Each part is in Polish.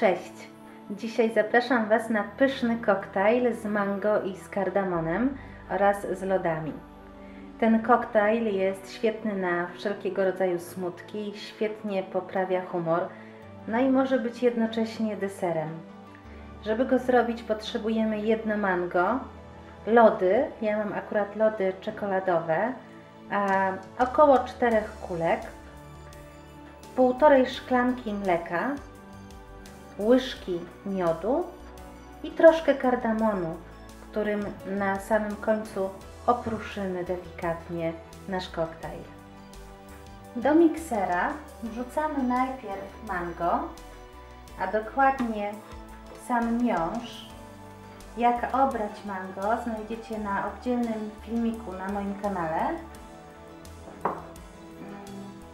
Cześć! Dzisiaj zapraszam Was na pyszny koktajl z mango i z kardamonem oraz z lodami. Ten koktajl jest świetny na wszelkiego rodzaju smutki, świetnie poprawia humor, no i może być jednocześnie deserem. Żeby go zrobić potrzebujemy jedno mango, lody, ja mam akurat lody czekoladowe, a około czterech kulek, półtorej szklanki mleka, łyżki miodu i troszkę kardamonu, którym na samym końcu opruszymy delikatnie nasz koktajl. Do miksera wrzucamy najpierw mango, a dokładnie sam miąższ. Jak obrać mango znajdziecie na oddzielnym filmiku na moim kanale.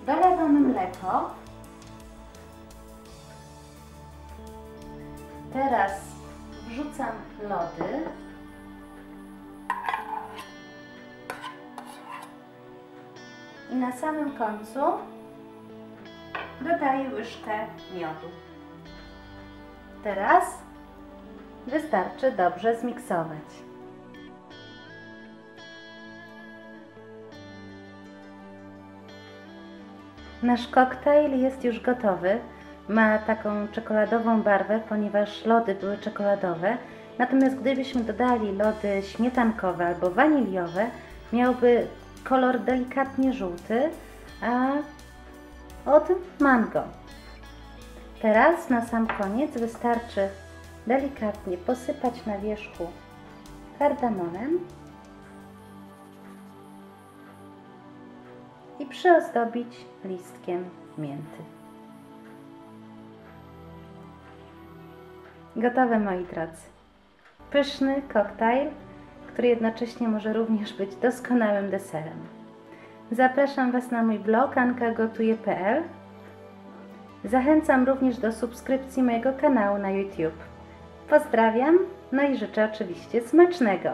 Dolewamy mleko. Teraz wrzucam lody. I na samym końcu dodaję łyżkę miodu. Teraz wystarczy dobrze zmiksować. Nasz koktajl jest już gotowy. Ma taką czekoladową barwę, ponieważ lody były czekoladowe. Natomiast gdybyśmy dodali lody śmietankowe albo waniliowe, miałby kolor delikatnie żółty, a od mango. Teraz na sam koniec wystarczy delikatnie posypać na wierzchu kardamonem i przyozdobić listkiem mięty. Gotowe moi drodzy. Pyszny koktajl, który jednocześnie może również być doskonałym deserem. Zapraszam Was na mój blog ankagotuje.pl Zachęcam również do subskrypcji mojego kanału na YouTube. Pozdrawiam, no i życzę oczywiście smacznego.